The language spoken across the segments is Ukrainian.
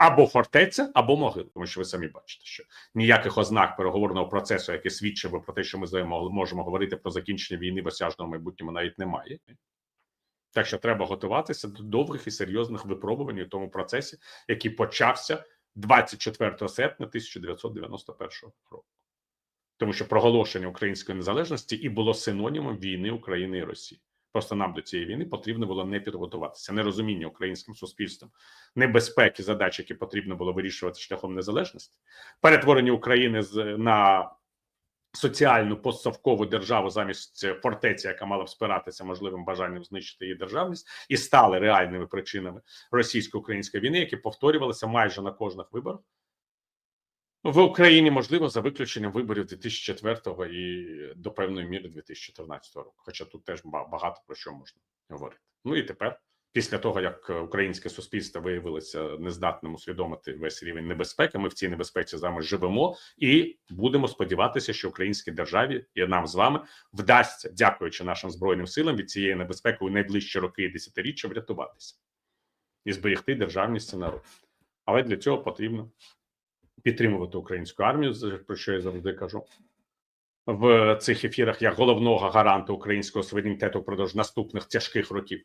або фортеця, або могила. Тому що ви самі бачите, що ніяких ознак переговорного процесу, який свідчив про те, що ми можемо говорити про закінчення війни в осяжному майбутньому, навіть немає. Так що треба готуватися до довгих і серйозних випробувань у тому процесі, який почався 24 серпня 1991 року. Тому що проголошення української незалежності і було синонімом війни України і Росії. Просто нам до цієї війни потрібно було не підготуватися. Нерозуміння українським суспільством небезпеки задач, які потрібно було вирішувати шляхом незалежності, перетворення України з на соціальну постсовкову державу замість фортеці, яка мала б спиратися можливим бажанням знищити її державність, і стали реальними причинами російсько-української війни, які повторювалися майже на кожних виборах. В Україні можливо за виключенням виборів 2004 і до певної міри 2014 року. Хоча тут теж багато про що можна говорити. Ну і тепер, після того як українське суспільство виявилося нездатним усвідомити весь рівень небезпеки, ми в цій небезпеці з вами живемо і будемо сподіватися, що українській державі і нам з вами вдасться, дякуючи нашим збройним силам, від цієї небезпеки у найближчі роки і десятиріччя врятуватися і зберегти державність і народ. Але для цього потрібно підтримувати українську армію, про що я завжди кажу. В цих ефірах як головного гаранта українського суверенітету впродовж наступних тяжких років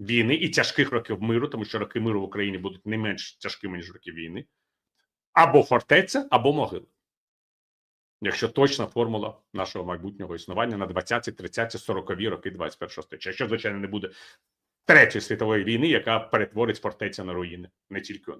війни і тяжких років миру, тому що роки миру в Україні будуть не менш тяжкими ніж роки війни, або фортеця, або могила. Якщо точна формула нашого майбутнього існування на 20, 30, 40 роки 21 століття. Якщо, звичайно, не буде третьої світової війни, яка перетворить фортеця на руїни, не тільки.